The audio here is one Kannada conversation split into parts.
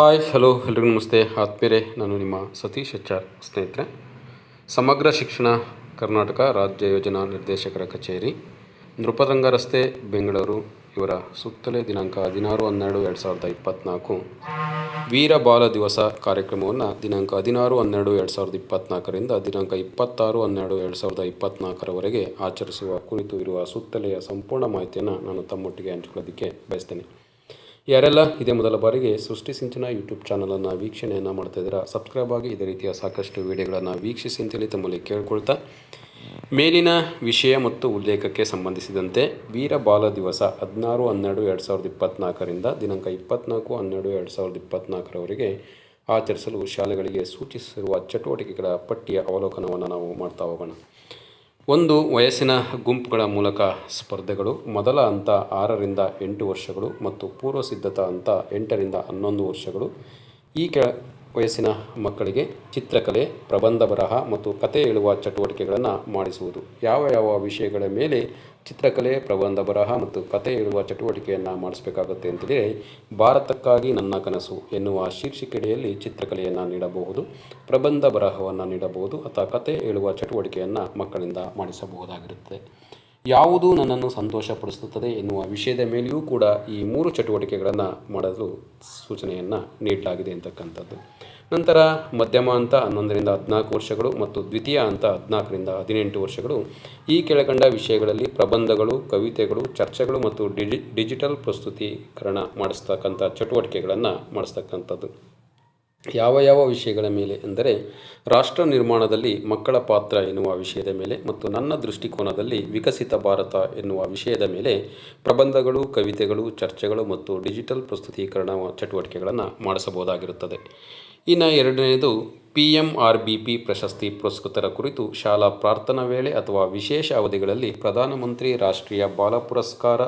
ಹಾಯ್ ಹಲೋ ಎಲ್ರಿಗೂ ನಮಸ್ತೆ. ಆತ್ಮೀರೆ ನಾನು ನಿಮ್ಮ ಸತೀಶ್ ಎಚ್ ಸ್ನೇಹಿತರೆ. ಸಮಗ್ರ ಶಿಕ್ಷಣ ಕರ್ನಾಟಕ ರಾಜ್ಯ ಯೋಜನಾ ನಿರ್ದೇಶಕರ ಕಚೇರಿ ನೃಪತಂಗ ರಸ್ತೆ, ಬೆಂಗಳೂರು, ಇವರ ಸುತ್ತಲೇ ದಿನಾಂಕ ಹದಿನಾರು ಹನ್ನೆರಡು ಎರಡು ಸಾವಿರದ ಇಪ್ಪತ್ತ್ನಾಲ್ಕು ವೀರ ಬಾಲ ದಿವಸ ಕಾರ್ಯಕ್ರಮವನ್ನು ದಿನಾಂಕ ಹದಿನಾರು ಹನ್ನೆರಡು ಎರಡು ಸಾವಿರದ ಇಪ್ಪತ್ತ್ನಾಲ್ಕರಿಂದ ದಿನಾಂಕ ಇಪ್ಪತ್ತಾರು ಹನ್ನೆರಡು ಎರಡು ಸಾವಿರದ ಇಪ್ಪತ್ತ್ನಾಲ್ಕರವರೆಗೆ ಆಚರಿಸುವ ಕುರಿತು ಇರುವ ಸುತ್ತಲೆಯ ಸಂಪೂರ್ಣ ಮಾಹಿತಿಯನ್ನು ನಾನು ತಮ್ಮೊಟ್ಟಿಗೆ ಹಂಚಿಕೊಳ್ಳೋದಕ್ಕೆ ಬಯಸ್ತೇನೆ. ಯಾರೆಲ್ಲ ಇದೇ ಮೊದಲ ಬಾರಿಗೆ ಸೃಷ್ಟಿ ಸಿಂಚನ ಯೂಟ್ಯೂಬ್ ಚಾನಲನ್ನು ವೀಕ್ಷಣೆಯನ್ನು ಮಾಡ್ತಾ ಇದ್ದೀರಾ, ಸಬ್ಸ್ಕ್ರೈಬ್ ಆಗಿ ಇದೇ ರೀತಿಯ ಸಾಕಷ್ಟು ವಿಡಿಯೋಗಳನ್ನು ವೀಕ್ಷಿಸಿ ಅಂತೇಳಿ ತಮ್ಮಲ್ಲಿ ಕೇಳ್ಕೊಳ್ತಾ, ಮೇಲಿನ ವಿಷಯ ಮತ್ತು ಉಲ್ಲೇಖಕ್ಕೆ ಸಂಬಂಧಿಸಿದಂತೆ ವೀರ ಬಾಲ ದಿವಸ ಹದಿನಾರು, ಹನ್ನೆರಡು, ಎರಡು ಸಾವಿರದ ಇಪ್ಪತ್ತ್ನಾಲ್ಕರಿಂದ ದಿನಾಂಕ ಇಪ್ಪತ್ತ್ನಾಲ್ಕು ಹನ್ನೆರಡು, ಎರಡು ಸಾವಿರದ ಇಪ್ಪತ್ತ್ನಾಲ್ಕರವರೆಗೆ ಆಚರಿಸಲು ಶಾಲೆಗಳಿಗೆ ಸೂಚಿಸಿರುವ ಚಟುವಟಿಕೆಗಳ ಪಟ್ಟಿಯ ಅವಲೋಕನವನ್ನು ನಾವು ಮಾಡ್ತಾ ಹೋಗೋಣ. ಒಂದು ವಯಸ್ಸಿನ ಗುಂಪುಗಳ ಮೂಲಕ ಸ್ಪರ್ಧೆಗಳು, ಮೊದಲ ಹಂತ ಆರರಿಂದ ಎಂಟು ವರ್ಷಗಳು ಮತ್ತು ಪೂರ್ವ ಸಿದ್ಧತಾ ಹಂತ ಎಂಟರಿಂದ ಹನ್ನೊಂದು ವರ್ಷಗಳು. ಈ ಕೆಳ ವಯಸ್ಸಿನ ಮಕ್ಕಳಿಗೆ ಚಿತ್ರಕಲೆ, ಪ್ರಬಂಧ ಬರಹ ಮತ್ತು ಕತೆ ಹೇಳುವ ಚಟುವಟಿಕೆಗಳನ್ನು ಮಾಡಿಸುವುದು. ಯಾವ ಯಾವ ವಿಷಯಗಳ ಮೇಲೆ ಚಿತ್ರಕಲೆ, ಪ್ರಬಂಧ ಬರಹ ಮತ್ತು ಕತೆ ಹೇಳುವ ಚಟುವಟಿಕೆಯನ್ನು ಮಾಡಿಸಬೇಕಾಗುತ್ತೆ ಅಂತೇಳಿ ಭಾರತಕ್ಕಾಗಿ ನನ್ನ ಕನಸು ಎನ್ನುವ ಶೀರ್ಷಿಕೆಯಡಿಯಲ್ಲಿ ಚಿತ್ರಕಲೆಯನ್ನು ನೀಡಬಹುದು, ಪ್ರಬಂಧ ಬರಹವನ್ನು ನೀಡಬಹುದು ಅಥವಾ ಕತೆ ಹೇಳುವ ಚಟುವಟಿಕೆಯನ್ನು ಮಕ್ಕಳಿಂದ ಮಾಡಿಸಬಹುದಾಗಿರುತ್ತದೆ ಯಾವುದು ನನ್ನನ್ನು ಸಂತೋಷಪಡಿಸುತ್ತದೆ ಎನ್ನುವ ವಿಷಯದ ಮೇಲೆಯೂ ಕೂಡ ಈ ಮೂರು ಚಟುವಟಿಕೆಗಳನ್ನು ಮಾಡಲು ಸೂಚನೆಯನ್ನು ನೀಡಲಾಗಿದೆ ಅಂತಕ್ಕಂಥದ್ದು. ನಂತರ ಮಧ್ಯಮ ಹಂತ ಹನ್ನೊಂದರಿಂದ ಹದಿನಾಲ್ಕು ವರ್ಷಗಳು ಮತ್ತು ದ್ವಿತೀಯ ಹಂತ ಹದಿನಾಲ್ಕರಿಂದ ಹದಿನೆಂಟು ವರ್ಷಗಳು. ಈ ಕೆಳಕಂಡ ವಿಷಯಗಳಲ್ಲಿ ಪ್ರಬಂಧಗಳು, ಕವಿತೆಗಳು, ಚರ್ಚೆಗಳು ಮತ್ತು ಡಿಜಿ, ಡಿಜಿಟಲ್ ಪ್ರಸ್ತುತೀಕರಣ ಮಾಡಿಸ್ತಕ್ಕಂಥ ಚಟುವಟಿಕೆಗಳನ್ನು ಮಾಡಿಸ್ತಕ್ಕಂಥದ್ದು. ಯಾವ ಯಾವ ವಿಷಯಗಳ ಮೇಲೆ ಎಂದರೆ ರಾಷ್ಟ್ರ ನಿರ್ಮಾಣದಲ್ಲಿ ಮಕ್ಕಳ ಪಾತ್ರ ಎನ್ನುವ ವಿಷಯದ ಮೇಲೆ ಮತ್ತು ನನ್ನ ದೃಷ್ಟಿಕೋನದಲ್ಲಿ ವಿಕಸಿತ ಭಾರತ ಎನ್ನುವ ವಿಷಯದ ಮೇಲೆ ಪ್ರಬಂಧಗಳು, ಕವಿತೆಗಳು, ಚರ್ಚೆಗಳು ಮತ್ತು ಡಿಜಿಟಲ್ ಪ್ರಸ್ತುತೀಕರಣ ಚಟುವಟಿಕೆಗಳನ್ನು ಮಾಡಿಸಬಹುದಾಗಿರುತ್ತದೆ. ಇನ್ನು ಎರಡನೆಯದು P M R B P ಪ್ರಶಸ್ತಿ ಪುರಸ್ಕೃತರ ಕುರಿತು ಶಾಲಾ ಪ್ರಾರ್ಥನಾ ವೇಳೆ ಅಥವಾ ವಿಶೇಷ ಅವಧಿಗಳಲ್ಲಿ ಪ್ರಧಾನಮಂತ್ರಿ ರಾಷ್ಟ್ರೀಯ ಬಾಲ ಪುರಸ್ಕಾರ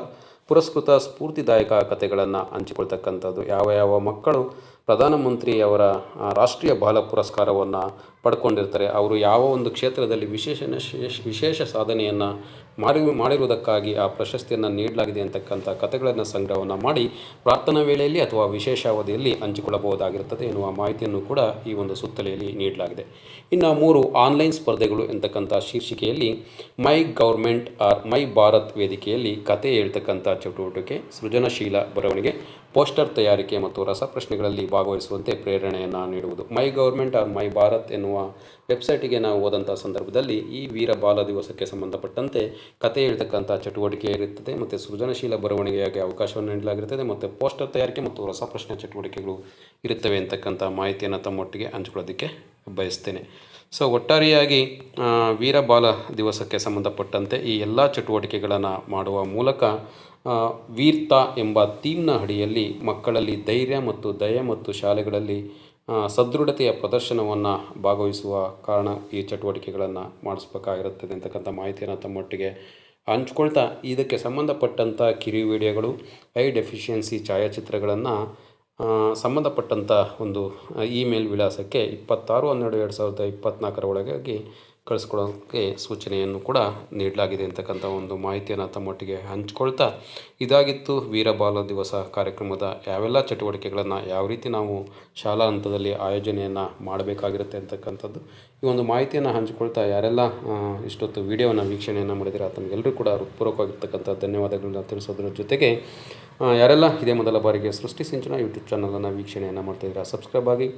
ಪುರಸ್ಕೃತ ಸ್ಫೂರ್ತಿದಾಯಕ ಕಥೆಗಳನ್ನು ಹಂಚಿಕೊಳ್ತಕ್ಕಂಥದ್ದು. ಯಾವ ಯಾವ ಮಕ್ಕಳು ಪ್ರಧಾನಮಂತ್ರಿಯವರ ರಾಷ್ಟ್ರೀಯ ಬಾಲ ಪುರಸ್ಕಾರವನ್ನು ಪಡ್ಕೊಂಡಿರ್ತಾರೆ, ಅವರು ಯಾವ ಒಂದು ಕ್ಷೇತ್ರದಲ್ಲಿ ವಿಶೇಷ ವಿಶೇಷ ಸಾಧನೆಯನ್ನು ಮಾಡಿ ಮಾಡಿರುವುದಕ್ಕಾಗಿ ಆ ಪ್ರಶಸ್ತಿಯನ್ನು ನೀಡಲಾಗಿದೆ ಅಂತಕ್ಕಂಥ ಕಥೆಗಳನ್ನು ಸಂಗ್ರಹವನ್ನು ಮಾಡಿ ಪ್ರಾರ್ಥನಾ ವೇಳೆಯಲ್ಲಿ ಅಥವಾ ವಿಶೇಷ ಅವಧಿಯಲ್ಲಿ ಹಂಚಿಕೊಳ್ಳಬಹುದಾಗಿರುತ್ತದೆ ಎನ್ನುವ ಮಾಹಿತಿಯನ್ನು ಕೂಡ ಈ ಒಂದು ಸುತ್ತಲೆಯಲ್ಲಿ ನೀಡಲಾಗಿದೆ. ಇನ್ನು ಮೂರು ಆನ್ಲೈನ್ ಸ್ಪರ್ಧೆಗಳು ಎಂತಕ್ಕಂಥ ಶೀರ್ಷಿಕೆಯಲ್ಲಿ my government or my Bharat ವೇದಿಕೆಯಲ್ಲಿ ಕತೆ ಹೇಳ್ತಕ್ಕಂಥ ಚಟುವಟಿಕೆ ಸೃಜನಶೀಲ ಬರವಣಿಗೆ ಪೋಸ್ಟರ್ ತಯಾರಿಕೆ ಮತ್ತು ರಸಪ್ರಶ್ನೆಗಳಲ್ಲಿ ಭಾಗವಹಿಸುವಂತೆ ಪ್ರೇರಣೆಯನ್ನು ನೀಡುವುದು. My government or my Bharat ಎನ್ನುವ ವೆಬ್ಸೈಟಿಗೆ ನಾವು ಹೋದಂಥ ಸಂದರ್ಭದಲ್ಲಿ ಈ ವೀರ ಬಾಲ ದಿವಸಕ್ಕೆ ಸಂಬಂಧಪಟ್ಟಂತೆ ಕತೆ ಹೇಳ್ತಕ್ಕಂಥ ಚಟುವಟಿಕೆ ಇರುತ್ತದೆ ಮತ್ತು ಸೃಜನಶೀಲ ಬರವಣಿಗೆಯಾಗಿ ಅವಕಾಶವನ್ನು ನೀಡಲಾಗಿರುತ್ತದೆ ಮತ್ತು ಪೋಸ್ಟರ್ ತಯಾರಿಕೆ ಮತ್ತು ರಸಪ್ರಶ್ನೆ ಚಟುವಟಿಕೆಗಳು ಇರುತ್ತವೆ ಅಂತಕ್ಕಂಥ ಮಾಹಿತಿಯನ್ನು ತಮ್ಮೊಟ್ಟಿಗೆ ಹಂಚ್ಕೊಳ್ಳೋದಕ್ಕೆ ಬಯಸ್ತೇನೆ. ಸೊ ಒಟ್ಟಾರೆಯಾಗಿ ವೀರ ಬಾಲ ದಿವಸಕ್ಕೆ ಸಂಬಂಧಪಟ್ಟಂತೆ ಈ ಎಲ್ಲ ಚಟುವಟಿಕೆಗಳನ್ನು ಮಾಡುವ ಮೂಲಕ ವೀರ್ತ ಎಂಬ ಥೀಮ್ನ ಅಡಿಯಲ್ಲಿ ಮಕ್ಕಳಲ್ಲಿ ಧೈರ್ಯ ಮತ್ತು ದಯ ಮತ್ತು ಶಾಲೆಗಳಲ್ಲಿ ಸದೃಢತೆಯ ಪ್ರದರ್ಶನವನ್ನು ಭಾಗವಹಿಸುವ ಕಾರಣ ಈ ಚಟುವಟಿಕೆಗಳನ್ನು ಮಾಡಿಸ್ಬೇಕಾಗಿರುತ್ತದೆ ಅಂತಕ್ಕಂಥ ಮಾಹಿತಿಯನ್ನು ತಮ್ಮೊಟ್ಟಿಗೆ ಹಂಚ್ಕೊಳ್ತಾ ಇದಕ್ಕೆ ಸಂಬಂಧಪಟ್ಟಂಥ ಕಿರಿ ವಿಡಿಯೋಗಳು, ಹೈ ಡೆಫಿಷಿಯನ್ಸಿ ಛಾಯಾಚಿತ್ರಗಳನ್ನು ಸಂಬಂಧಪಟ್ಟಂಥ ಒಂದು ಇಮೇಲ್ ವಿಳಾಸಕ್ಕೆ ಇಪ್ಪತ್ತಾರು ಹನ್ನೆರಡು ಎರಡು ಸಾವಿರದ ಇಪ್ಪತ್ತ್ನಾಲ್ಕರ ಒಳಗಾಗಿ ಕಳಿಸ್ಕೊಡೋಕ್ಕೆ ಸೂಚನೆಯನ್ನು ಕೂಡ ನೀಡಲಾಗಿದೆ ಅಂತಕ್ಕಂಥ ಒಂದು ಮಾಹಿತಿಯನ್ನು ತಮ್ಮೊಟ್ಟಿಗೆ ಹಂಚಿಕೊಳ್ತಾ ಇದಾಗಿತ್ತು ವೀರಬಾಲ ದಿವಸ ಕಾರ್ಯಕ್ರಮದ ಯಾವೆಲ್ಲ ಚಟುವಟಿಕೆಗಳನ್ನು ಯಾವ ರೀತಿ ನಾವು ಶಾಲಾ ಹಂತದಲ್ಲಿ ಆಯೋಜನೆಯನ್ನು ಮಾಡಬೇಕಾಗಿರುತ್ತೆ ಅಂತಕ್ಕಂಥದ್ದು. ಈ ಒಂದು ಮಾಹಿತಿಯನ್ನು ಹಂಚಿಕೊಳ್ತಾ ಯಾರೆಲ್ಲ ಇಷ್ಟೊತ್ತು ವಿಡಿಯೋವನ್ನು ವೀಕ್ಷಣೆಯನ್ನು ಮಾಡಿದರೆ ತಮಗೆಲ್ಲರೂ ಕೂಡ ಹೃತ್ಪೂರ್ವಕವಾಗಿರ್ತಕ್ಕಂಥ ಧನ್ಯವಾದಗಳನ್ನ ತಿಳಿಸೋದ್ರ ಜೊತೆಗೆ ಯಾರೆಲ್ಲ ಇದೇ ಮೊದಲ ಬಾರಿಗೆ ಸೃಷ್ಟಿ ಸಿಂಚನ ಯೂಟ್ಯೂಬ್ ಚಾನಲನ್ನು ವೀಕ್ಷಣೆಯನ್ನು ಮಾಡ್ತಾಯಿದ್ದೀರಾ ಸಬ್ಸ್ಕ್ರೈಬ್ ಆಗಿ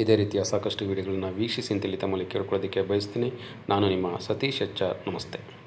ಇದೇ ರೀತಿಯ ಸಾಕಷ್ಟು ವಿಡಿಯೋಗಳನ್ನ ವೀಕ್ಷಿಸಿ ಅಂತೇಳಿ ತಮ್ಮಲ್ಲಿ ಕೇಳ್ಕೊಳ್ಳೋದಕ್ಕೆ ಬಯಸ್ತೀನಿ. ನಾನು ನಿಮ್ಮ ಸತೀಶ್ ಆರ್ ನಮಸ್ತೆ.